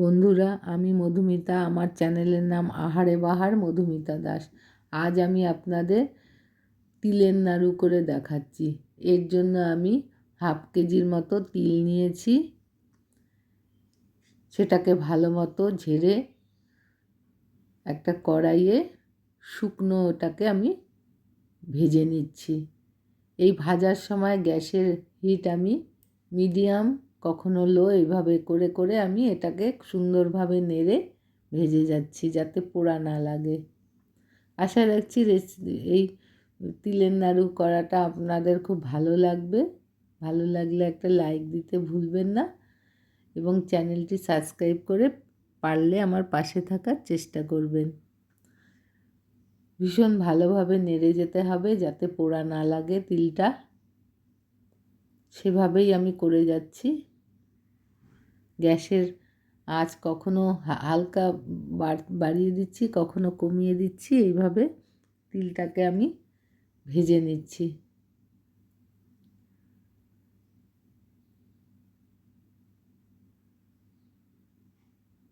বন্ধুরা, আমি মধুমিতা। আমার চ্যানেলের নাম আহারে বাহার মধুমিতা দাস। আজ আমি আপনাদের তিলের নাড়ু করে দেখাচ্ছি। এর জন্য আমি হাফ কেজির মতো তিল নিয়েছি। সেটাকে ভালো মতো ঝেড়ে একটা কড়াইয়ে শুকনো ওটাকে আমি ভেজে নিচ্ছি। এই ভাজার সময় গ্যাসের হিট আমি মিডিয়াম কখনো লো এইভাবে করে করে আমি এটাকে সুন্দরভাবে নেড়ে ভেজে যাচ্ছি যাতে পোড়া না লাগে। আশা রাখছি এই তিলের নাড়ু করাটা আপনাদের খুব ভালো লাগবে। ভালো লাগলে একটা লাইক দিতে ভুলবেন না এবং চ্যানেলটি সাবস্ক্রাইব করে পারলে আমার পাশে থাকার চেষ্টা করবেন। ভীষণ ভালোভাবে নেড়ে যেতে হবে যাতে পোড়া না লাগে তিলটা। সেভাবেই আমি করে যাচ্ছি। গ্যাসের আঁচ কখনো হালকা বাড়িয়ে দিচ্ছি, কখনো কমিয়ে দিচ্ছি, এইভাবে তিলটাকে আমি ভেজে নিচ্ছি।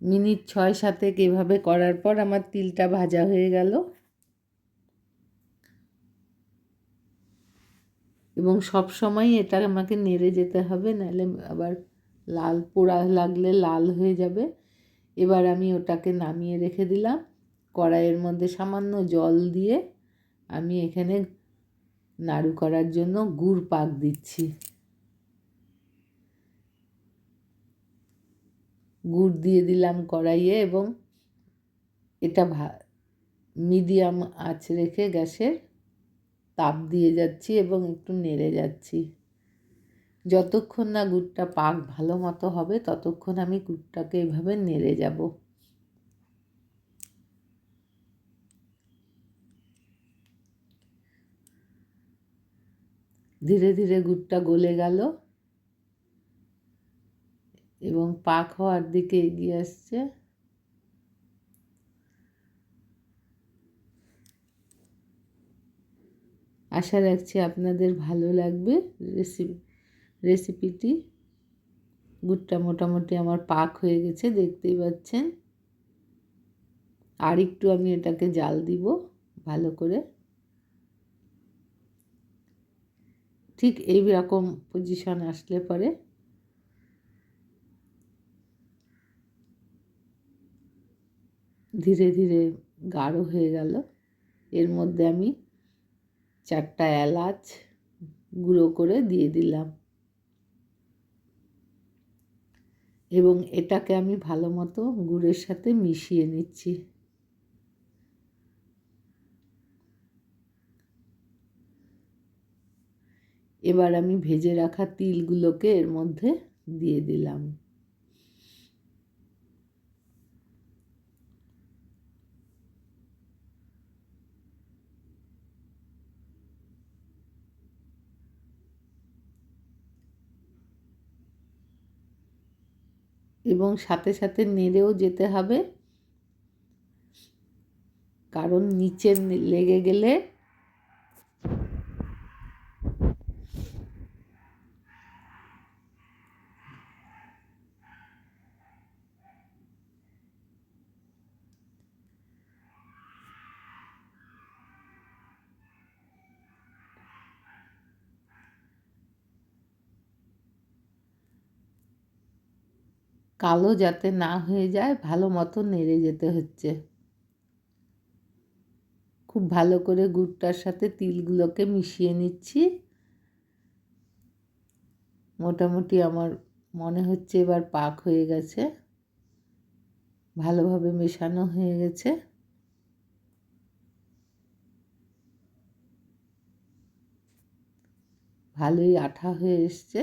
মিনিট ছয় সাতেক এভাবে করার পর আমার তিলটা ভাজা হয়ে গেল। এবং সব সময় এটা আমাকে নেড়ে যেতে হবে, নাহলে আবার লাল পোড়া লাগলে লাল হয়ে যাবে। এবার আমি ওটাকে নামিয়ে রেখে দিলাম। কড়াইয়ের মধ্যে সামান্য জল দিয়ে আমি এখানে নাড়ু করার জন্য গুড় পাক দিচ্ছি। গুড় দিয়ে দিলাম কড়াইয়ে এবং এটা ভা, মিডিয়াম আঁচ রেখে গ্যাসের তাপ দিয়ে যাচ্ছি এবং একটু নেড়ে যাচ্ছি। যতক্ষণ না গুড়টা পাক ভালো মতো হবে, ততক্ষণ আমি গুড়টাকে এভাবে নেড়ে যাব। ধীরে ধীরে গুড়টা গলে গেল এবং পাক হওয়ার দিকে এগিয়ে আসছে। আশা রাখছি আপনাদের ভালো লাগবে। রেসিপি রেসিপিটি গুড়টা মোটামুটি আমার পাক হয়ে গেছে, দেখতেই পাচ্ছেন। আর একটু আমি এটাকে জাল দিব ভালো করে। ঠিক এই রকম পজিশন আসলে পরে ধীরে ধীরে গাঢ় হয়ে গেল। এর মধ্যে আমি চারটা এলাচ গুঁড়ো করে দিয়ে দিলাম। এবং এটাকে আমি ভালো মতো গুড়ের সাথে মিশিয়ে নিচ্ছি। এবার আমি ভেজে রাখা তিলগুলোকে এর মধ্যে দিয়ে দিলাম। এবং সাথে সাথে নেড়েও যেতে হবে। কারণ নিচে লেগে গেলে কালো যাতে না হয়ে যায়, ভালো মতো নেড়ে যেতে হচ্ছে। খুব ভালো করে গুড়টার সাথে তিলগুলোকে মিশিয়ে নিচ্ছি। মোটামুটি আমার মনে হচ্ছে এবার পাক হয়ে গেছে। ভালোভাবে মেশানো হয়ে গেছে। ভালোই আঠা হয়ে এসছে।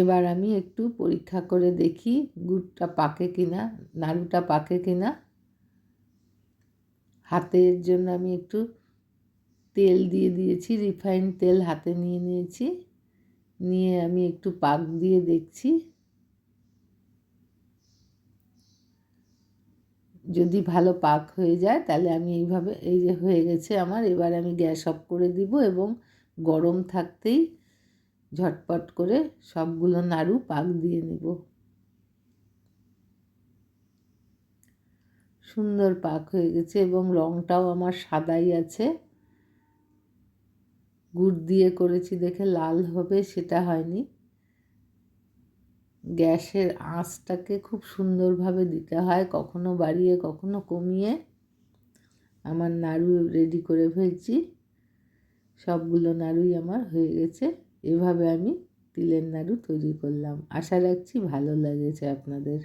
এবার আমি একটু পরীক্ষা করে দেখি গুড়টা পাকে কিনা, নাড়ুটা পাকে কিনা। হাতের জন্য আমি একটু তেল দিয়ে দিয়েছি রিফাইন তেল হাতে নিয়ে নিয়েছি। নিয়ে আমি একটু পাক দিয়ে দেখছি। যদি ভালো পাক হয়ে যায় তাহলে আমি এইভাবে, এই যে হয়ে গেছে আমার, এবার আমি গ্যাস অফ করে দিব এবং গরম থাকতেই ঝটপট করে সবগুলো নাড়ু পাক দিয়ে নেব। সুন্দর পাক হয়ে গেছে এবং রঙটাও আমার সাদাই আছে। গুড় দিয়ে করেছি দেখে লাল হবে সেটা হয়নি। গ্যাসের আঁচটাকে খুব সুন্দরভাবে দিতে হয়, কখনো বাড়িয়ে, কখনো কমিয়ে। আমার নাড়ু রেডি করে ফেলছি। সবগুলো নাড়ুই আমার হয়ে গেছে। এভাবে আমি তিলের নাড়ু তৈরি করলাম। আশা রাখছি ভালো লেগেছে আপনাদের।